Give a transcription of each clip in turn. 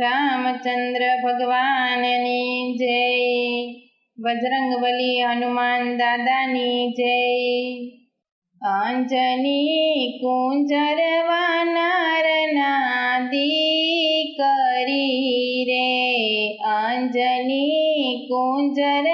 રામચંદ્ર ભગવાનની જય, બજરંગબલી હનુમાન દાદાની જય. અંજની કુંજર વાનર નાદી કરી રે, અંજની કુંજર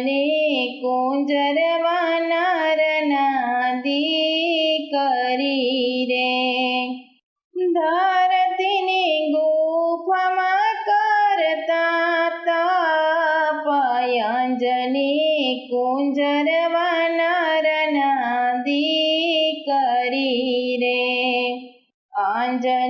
તપયંજની કુંજર વાનર નાદી કરી રે. ધરતીની ગુફામાં કરતા તપયંજની કુંજર વાનર નાદી કરી રે. અંજનીને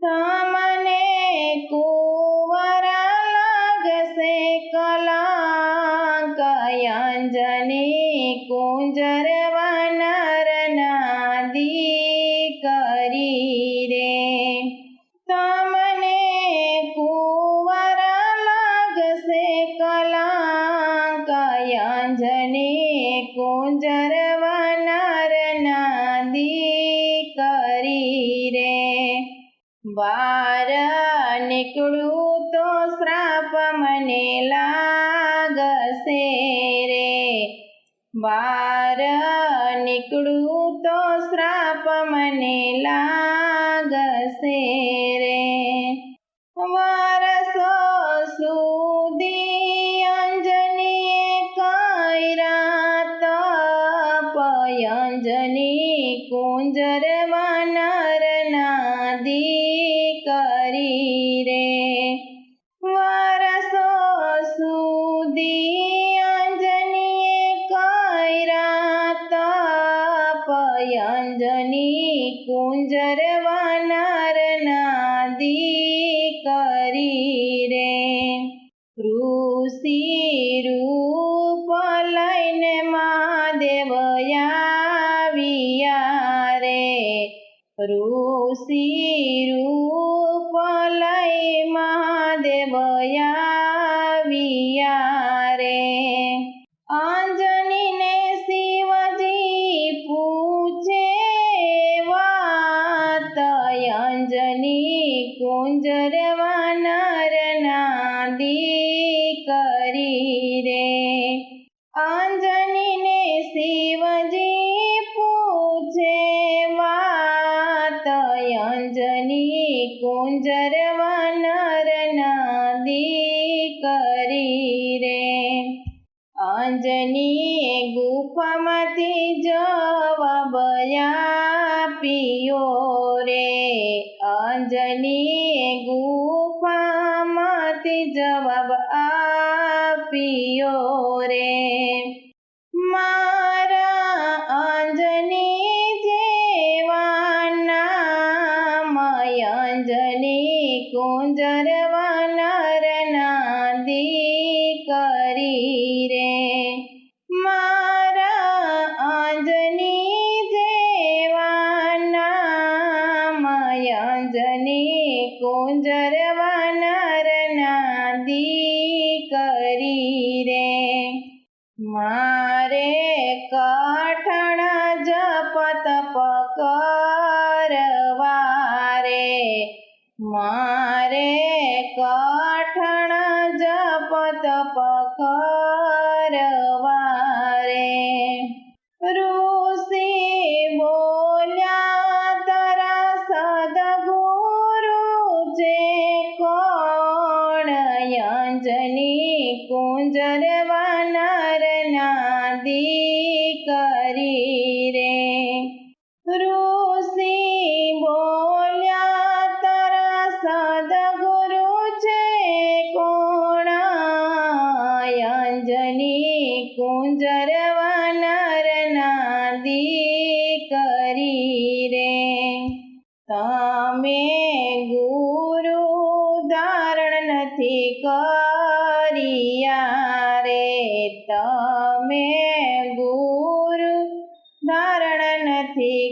Tam નીકળું તો શ્રાપ મને લાગશે રે. બાર નીકળું તો શ્રાપ મને લાગશે રે. વારસો સુધી અંજનીએ કૈરા તપ અંજની વાનર તપયંજની કુંજર વાનર નાદી કરી રે ઋષિ રૂપ લઈને મહાદેવ આવ્યા રે. ઋષિ રૂપ નાદી કરી રે અંજનીને શિવજી પૂછે વાત અંજની કુંજર વાનર દીકરી કરી રે અંજનીએ ગુફામાંથી જવાબ આપ્યો રે. ગુફામાંથી જવાબ આપ્યો રે મારા અંજની જેવાના મય અંજની કુંજરવાના રના દીકરી કરી રે મારા અંજની જેવાના મય અંજની કુંજર મારે કઠણ જપત પકરવારે ઋષિ બોલ્યા તારા સદગુરુ જે કોણ? અંજની કુંજર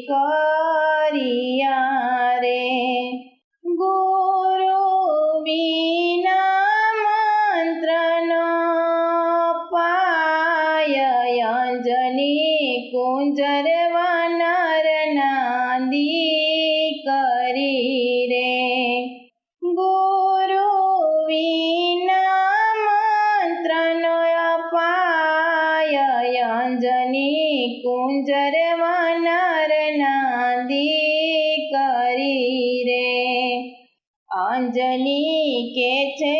because अंजनी के छे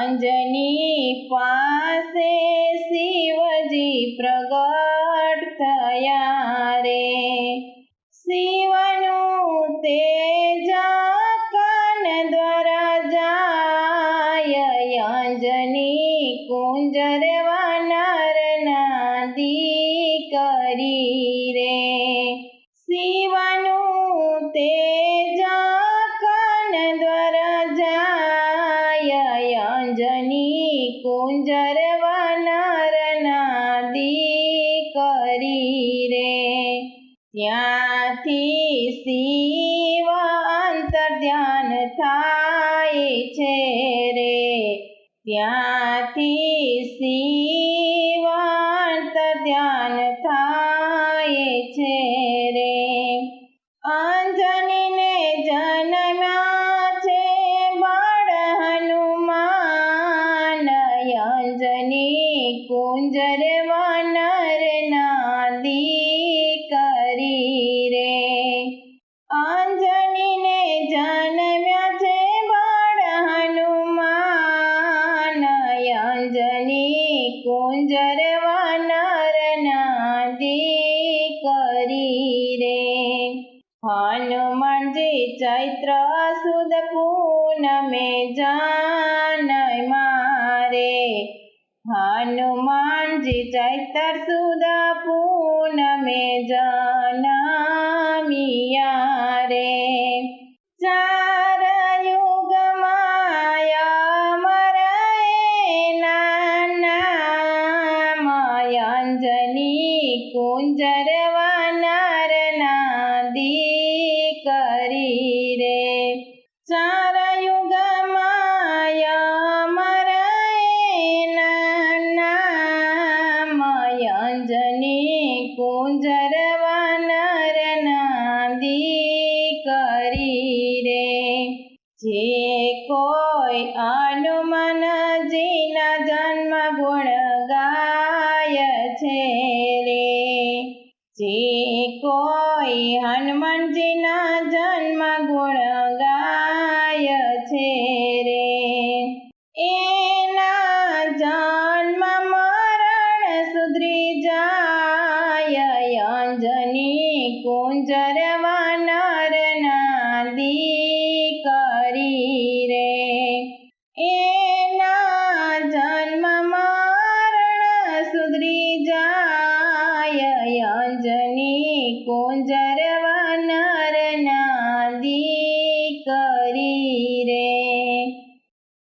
અંજની પાસે શિવજી પ્રગટ થયા રે. શિવનું તેજ કન દ્વારા જાય અંજની કુંજરવાના દી કરી રે. શિવનું તે કરી રે ત્યાંથી શિવ અંતર ધ્યાન થાય છે રે. ત્યાંથી શિવ અંતર ધ્યાન થાય છે રે. અંજન કુંજરવા નર કરી રે. જે કોઈ હનુમાનજીના જન્મ ગુણ ગાય છે રે. જે કોઈ હનુમાનજીના જન્મ ગુણ